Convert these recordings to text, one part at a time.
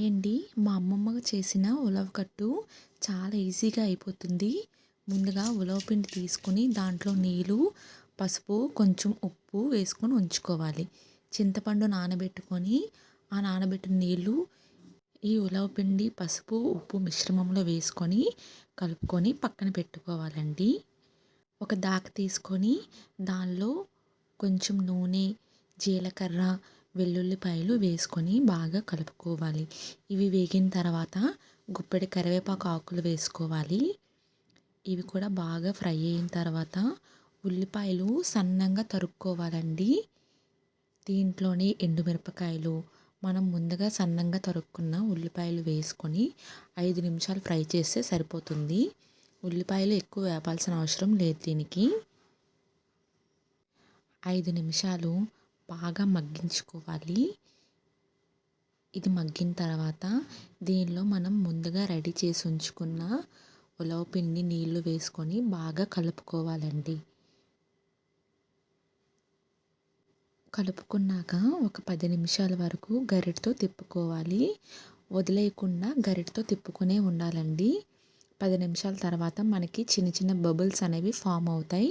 Hi అండి మా అమ్మమ్మ చేసిన ఉలవకట్టు చాలా ఈజీగా అయిపోతుంది. ముందుగా ఉలవ పిండి తీసుకొని దాంట్లో నీళ్ళు పసుపు కొంచెం ఉప్పు వేసుకొని ఉంచుకోవాలి. చింతపండు నానబెట్టుకొని ఆ నానబెట్టిన నీళ్ళు ఈ ఉలవ పిండి పసుపు ఉప్పు మిశ్రమంలో వేసుకొని కలుపుకొని పక్కన పెట్టుకోవాలండి. ఒక దాక తీసుకొని దానిలో కొంచెం నూనె జీలకర్ర వెల్లుల్లిపాయలు వేసుకొని బాగా కలుపుకోవాలి. ఇవి వేగిన తర్వాత గుప్పెడి కరివేపాకు ఆకులు వేసుకోవాలి. ఇవి కూడా బాగా ఫ్రై అయిన తర్వాత ఉల్లిపాయలు సన్నంగా తరుక్కోవాలండి. దీంట్లోని ఎండుమిరపకాయలు మనం ముందుగా సన్నంగా తరుక్కున్న ఉల్లిపాయలు వేసుకొని ఐదు నిమిషాలు ఫ్రై చేస్తే సరిపోతుంది. ఉల్లిపాయలు ఎక్కువ వేపాల్సిన అవసరం లేదు దీనికి. ఐదు నిమిషాలు బాగా మగ్గించుకోవాలి. ఇది మగ్గిన తర్వాత దీనిలో మనం ముందుగా రెడీ చేసి ఉంచుకున్న ఉలవ పిండి నీళ్ళు వేసుకొని బాగా కలుపుకోవాలండి. కలుపుకున్నాక ఒక పది నిమిషాల వరకు గరిటతో తిప్పుకోవాలి. వదిలేయకుండా గరిటతో తిప్పుకునే ఉండాలండి. పది నిమిషాల తర్వాత మనకి చిన్న చిన్న బబుల్స్ అనేవి ఫామ్ అవుతాయి.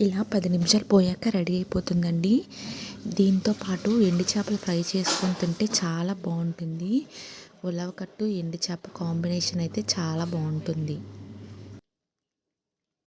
ఇలా పది నిమిషాలు పోయాక రెడీ అయిపోతుందండి. దీంతో పాటు ఎండు చేపలు ఫ్రై చేసుకొని తింటే చాలా బాగుంటుంది. ఉలవకట్టు ఎండు చేప కాంబినేషన్ అయితే చాలా బాగుంటుంది.